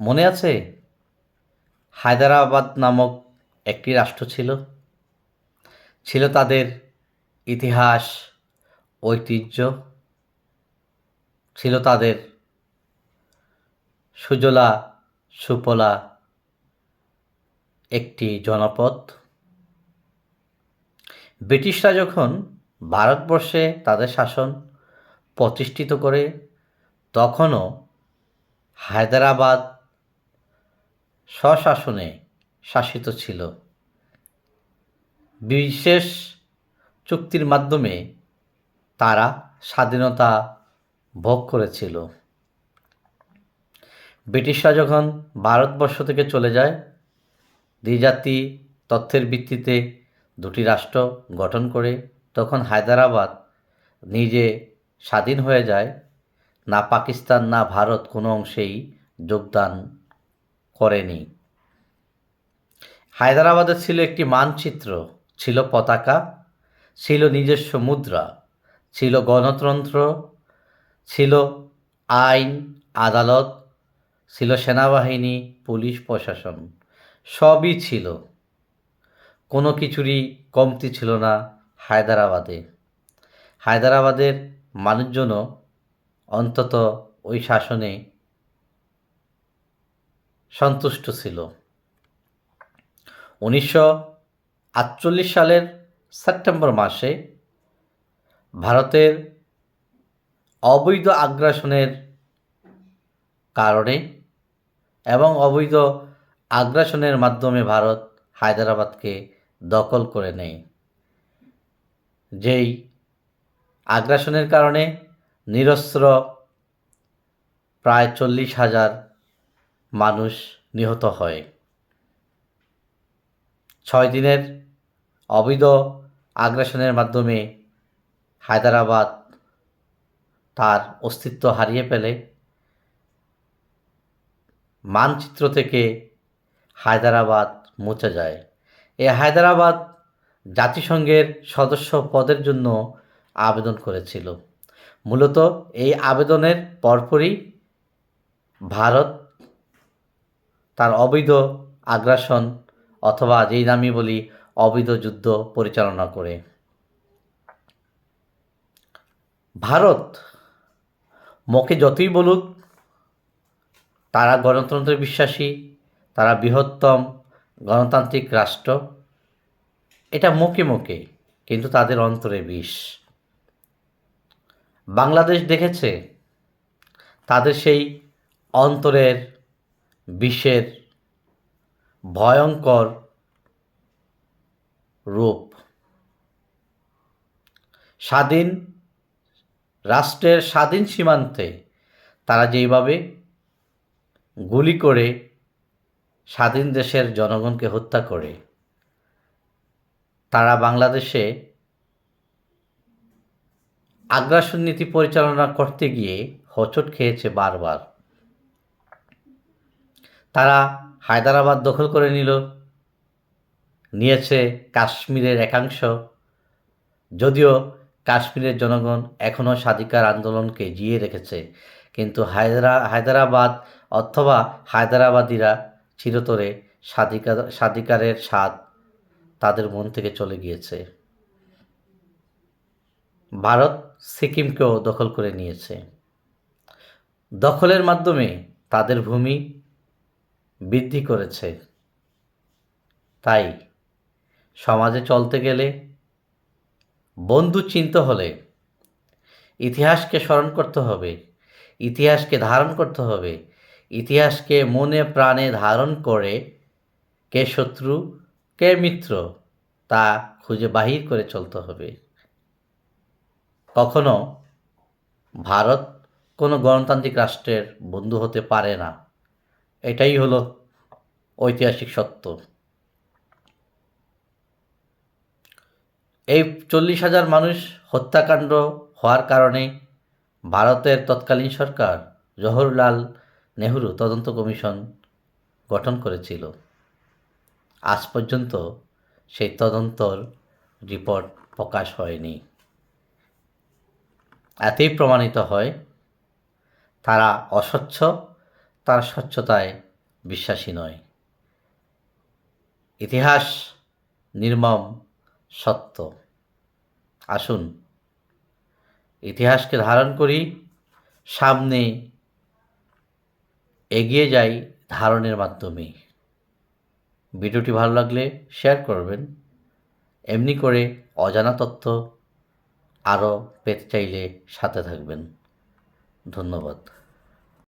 মনে আছে? হায়দ্রাবাদ নামক একটি রাষ্ট্র ছিল। ছিল তাদের ইতিহাস, ঐতিহ্য। ছিল তাদের সুজলা সুফলা একটি জনপদ। ব্রিটিশরা যখন ভারতবর্ষে তাদের শাসন প্রতিষ্ঠিত করে, তখনও হায়দ্রাবাদ স্বশাসনে শাসিত ছিল। বিশেষ চুক্তির মাধ্যমে তারা স্বাধীনতা ভোগ করেছিল। ব্রিটিশরা যখন ভারতবর্ষ থেকে চলে যায়, দ্বিজাতি তথ্যের ভিত্তিতে দুটি রাষ্ট্র গঠন করে তখন হায়দ্রাবাদ নিজে স্বাধীন হয়ে যায়। না পাকিস্তান, না ভারত কোনো অংশেই যোগদান করেনি। হায়দ্রাবাদের ছিল একটি মানচিত্র, ছিল পতাকা, ছিল নিজস্ব মুদ্রা, ছিল গণতন্ত্র, ছিল আইন, আদালত, ছিল সেনাবাহিনী, পুলিশ, প্রশাসন, সবই ছিল। কোনো কিছুরই কমতি ছিল না হায়দ্রাবাদে। হায়দ্রাবাদের মানুষজনও অন্তত ওই শাসনে সন্তুষ্ট ছিল। উনিশশো আটচল্লিশ সালের সেপ্টেম্বর মাসে ভারতের অবৈধ আগ্রাসনের কারণে এবং অবৈধ আগ্রাসনের মাধ্যমে ভারত হায়দ্রাবাদকে দখল করে নেয়। যেই আগ্রাসনের কারণে নিরস্ত্র প্রায় চল্লিশ হাজার মানুষ নিহত হয়। ছয় দিনের অবৈধ আগ্রাসনের মাধ্যমে হায়দ্রাবাদ তার অস্তিত্ব হারিয়ে ফেলে। মানচিত্র থেকে হায়দ্রাবাদ মুছে যায়। এই হায়দ্রাবাদ জাতিসংঘের সদস্য পদের জন্য আবেদন করেছিল। মূলত এই আবেদনের পরপরই ভারত তার অবৈধ আগ্রাসন অথবা যেই নামই বলি অবৈধ যুদ্ধ পরিচালনা করে। ভারত মুখে যতই বলুক, তারা গণতন্ত্রে বিশ্বাসী, তারা বৃহত্তম গণতান্ত্রিক রাষ্ট্র। এটা মুখে মুখে কিন্তু তাদের অন্তরে বিষ। বাংলাদেশ দেখেছে, তাদের সেই অন্তরের বিষের ভয়ঙ্কর রূপ। স্বাধীন রাষ্ট্রের স্বাধীন সীমান্তে তারা যেইভাবে গুলি করে স্বাধীন দেশের জনগণকে হত্যা করে, তারা বাংলাদেশে আগ্রাসন নীতি পরিচালনা করতে গিয়ে হোঁচট খেয়েছে বারবার। তারা হায়দ্রাবাদ দখল করে নিল। নিয়েছে কাশ্মীরের একাংশ। যদিও কাশ্মীরের জনগণ এখনও স্বাধিকার আন্দোলনকে জিয়ে রেখেছে, কিন্তু হায়দ্রা, হায়দ্রাবাদ অথবা হায়দ্রাবাদীরা চিরতরে স্বাধিকার, স্বাধিকারের স্বাদ তাদের মন থেকে চলে গিয়েছে। ভারত সিকিমকেও দখল করে নিয়েছে। দখলের মাধ্যমে তাদের ভূমি বৃদ্ধি করেছে। তাই সমাজে চলতে গেলে বন্ধু চিনতে হলে ইতিহাসকে স্মরণ করতে হবে, ইতিহাসকে ধারণ করতে হবে, ইতিহাসকে মনে প্রাণে ধারণ করে কে শত্রু, কে মিত্র তা খুঁজে বাহির করে চলতে হবে। কখনো ভারত কোনো গণতান্ত্রিক রাষ্ট্রের বন্ধু হতে পারে না। এটাই হলো ঐতিহাসিক সত্য। এই চল্লিশ হাজার মানুষ হত্যাকাণ্ড হওয়ার কারণে ভারতের তৎকালীন সরকার জওহরলাল নেহরু তদন্ত কমিশন গঠন করেছিল। আজ পর্যন্ত সেই তদন্তর রিপোর্ট প্রকাশ হয়নি। এতেই প্রমাণিত হয়, তারা অস্বচ্ছ তার স্বচ্ছতায় বিশ্বাসী নয়। ইতিহাস নির্মম সত্য। আসুন, ইতিহাসকে ধারণ করি, সামনে এগিয়ে যাই ধারণের মাধ্যমে। ভিডিওটি ভালো লাগলে শেয়ার করবেন। এমনি করে অজানা তথ্য আরও পেতে চাইলে সাথে থাকবেন। ধন্যবাদ।